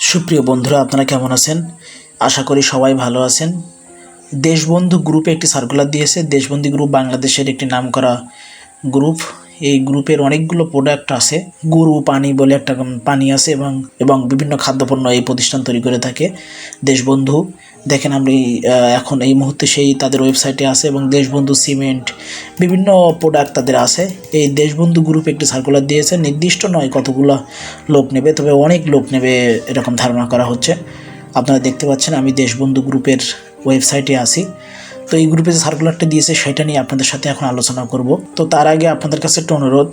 সুপ্রিয় বন্ধুরা, আপনারা কেমন আছেন? আশা করি সবাই ভালো আছেন। দেশবন্ধু গ্রুপে একটি সার্কুলার দিয়েছে। দেশবন্ধু গ্রুপ বাংলাদেশের একটি নাম করা গ্রুপ। এই গ্রুপের অনেকগুলো প্রোডাক্ট আছে। গরু, পানি বলে একটা পানি আছে এবং এবং বিভিন্ন খাদ্যপণ্য এই প্রতিষ্ঠান তৈরি করে থাকে। দেশবন্ধু, দেখেন আমি এখন এই মুহূর্তে সেই তাদের ওয়েবসাইটে আছে এবং দেশবন্ধু সিমেন্ট বিভিন্ন প্রোডাক্ট তাদের আছে। এই দেশবন্ধু গ্রুপ একটি সার্কুলার দিয়েছে, নির্দিষ্ট নয় কতগুলো লোক নেবে, তবে অনেক লোক নেবে এরকম ধারণা করা হচ্ছে। আপনারা দেখতে পাচ্ছেন আমি দেশবন্ধু গ্রুপের ওয়েবসাইটে আছি। তো এই গ্রুপে যে সার্কুলারটা দিয়েছে, সেটা নিয়ে আপনাদের সাথে এখন আলোচনা করব। তো তার আগে আপনাদের কাছে একটা অনুরোধ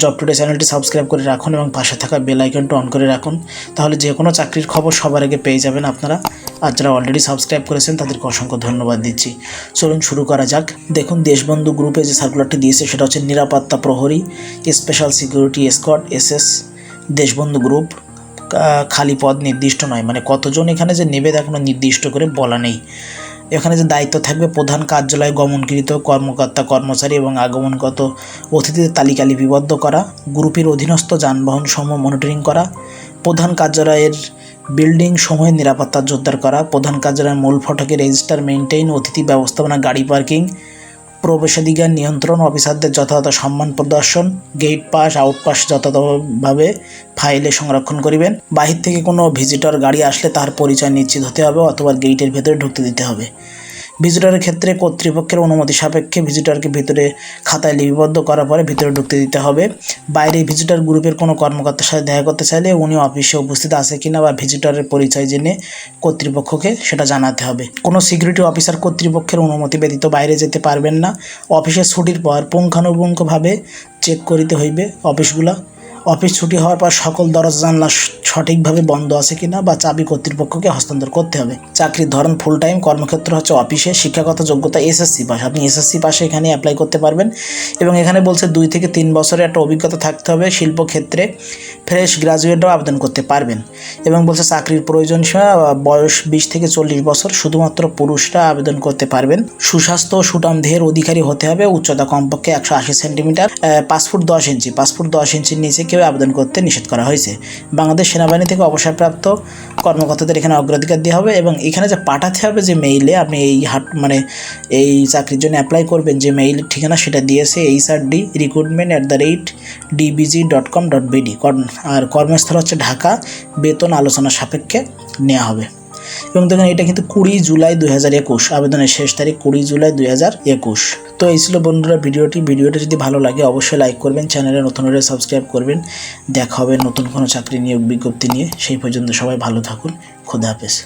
জব টুডে চ্যানেলটি সাবস্ক্রাইব করে রাখুন এবং পাশে থাকা বেল আইকনটা অন করে রাখুন। তাহলে যে কোনো চাকরির খবর সবার আগে পেয়ে যাবেন আপনারা। আর যারা অলরেডি সাবস্ক্রাইব করেছেন, তাদেরকে অসংখ্য ধন্যবাদ দিচ্ছি। চলুন শুরু করা যাক। দেখুন, দেশবন্ধু গ্রুপে যে সার্কুলারটি দিয়েছে, সেটা হচ্ছে নিরাপত্তা প্রহরী special security squad SS Deshbandhu group খালি পদ নির্দিষ্ট নয় মানে কতজন এখানে যে নেবে তা কোনো নির্দিষ্ট করে বলা নেই। এখানে যে দায়িত্ব থাকবে প্রধান কার্যালয়ে গমনকৃত কর্মকর্তা কর্মচারী এবং আগমনগত অতিথিদের তালিকা লিপিবদ্ধ করা, গ্রুপের অধীনস্থ যানবাহন সমূহ মনিটরিং করা, প্রধান কার্যালয়ের বিল্ডিং সমূহের নিরাপত্তা জোরদার করা, প্রধান কার্যালয়ের মূল ফটকে রেজিস্টার মেইনটেইন অতিথি ব্যবস্থাপনা গাড়ি পার্কিং প্রবেশাধিকার নিয়ন্ত্রণ অফিসারদের যথাযথ সম্মান প্রদর্শন গেট পাস আউটপাস যথাযথভাবে ফাইলে সংরক্ষণ করিবেন। বাহির থেকে কোনো ভিজিটর গাড়ি আসলে তার পরিচয় নিশ্চিত হতে হবে অথবা গেটের ভেতরে ঢুকতে দিতে হবে। ভিজিটরের ক্ষেত্রে কর্তৃপক্ষের অনুমতি সাপেক্ষে ভিজিটরকে ভিতরে খাতায় লিপিবদ্ধ করার পরে ভিতরে ঢুকতে দিতে হবে। বাইরে ভিজিটর গ্রুপের কোনো কর্মকর্তার সাথে দেখা করতে চাইলে উনি অফিসে উপস্থিত আছে কিনা বা ভিজিটরের পরিচয় জেনে কর্তৃপক্ষকে সেটা জানাতে হবে। কোনো সিকিউরিটি অফিসার কর্তৃপক্ষের অনুমতি ব্যতীত বাইরে যেতে পারবেন না। অফিসের ছুটির পর পুঙ্খানুপুঙ্খভাবে চেক করিতে হইবে। অফিসগুলা অফিস ছুটি হওয়ার পর সকল দরজা জানলা সঠিকভাবে বন্ধ আছে কিনা বা চাবি কর্তৃপক্ষকে হস্তান্তর করতে হবে। চাকরির ধরন ফুল টাইম কর্মক্ষেত্র হচ্ছে অফিসে শিক্ষাগত যোগ্যতা এসএসসি পাস আপনি এসএসসি পাশে এখানে অ্যাপ্লাই করতে পারবেন এবং এখানে বলছে দুই থেকে তিন বছরের একটা অভিজ্ঞতা থাকতে হবে, শিল্পক্ষেত্রে ফ্রেশ গ্রাজুয়েটও আবেদন করতে পারবেন এবং বলছে চাকরির প্রয়োজন বয়স বিশ থেকে চল্লিশ বছর, শুধুমাত্র পুরুষরা আবেদন করতে পারবেন। সুস্বাস্থ্য সুটাম দেহের অধিকারী হতে হবে, উচ্চতা কমপক্ষে একশো আশি সেন্টিমিটার পাঁচ ফুট দশ ইঞ্চি। পাঁচ ফুট দশ ইঞ্চির নিচে কেউ আবেদন করতে নিষেধ করা হয়েছে? বাংলাদেশ সেনাবাহিনী থেকে অবসরপ্রাপ্ত কর্মকর্তাদের এখানে অগ্রাধিকার দেওয়া হবে এবং এখানে যে পাঠাতে হবে যে মেইলে আপনি এই হাট মানে এই চাকরির জন্য অ্যাপ্লাই করবেন যে মেইল ঠিকানা সেটা দিয়েছে H R D recruitment at the rate DBG dot com dot BD আর কর্মস্থল হচ্ছে ঢাকা। বেতন আলোচনা সাপেক্ষে নেওয়া হবে। এবং দেখুন, এটা কিন্তু কুড়ি জুলাই দুই হাজার একুশ। আবেদনের শেষ তারিখ কুড়ি জুলাই দুই হাজার একুশ। তো এই ছিল বন্ধুরা ভিডিওটি। ভিডিওটি যদি ভালো লাগে, অবশ্যই লাইক করবেন, চ্যানেলে নতুন হলে সাবস্ক্রাইব করবেন। দেখা হবে নতুন কোনো চাকরি নিয়োগ বিজ্ঞপ্তি নিয়ে। সেই পর্যন্ত সবাই ভালো থাকুন। খোদা হাফেজ।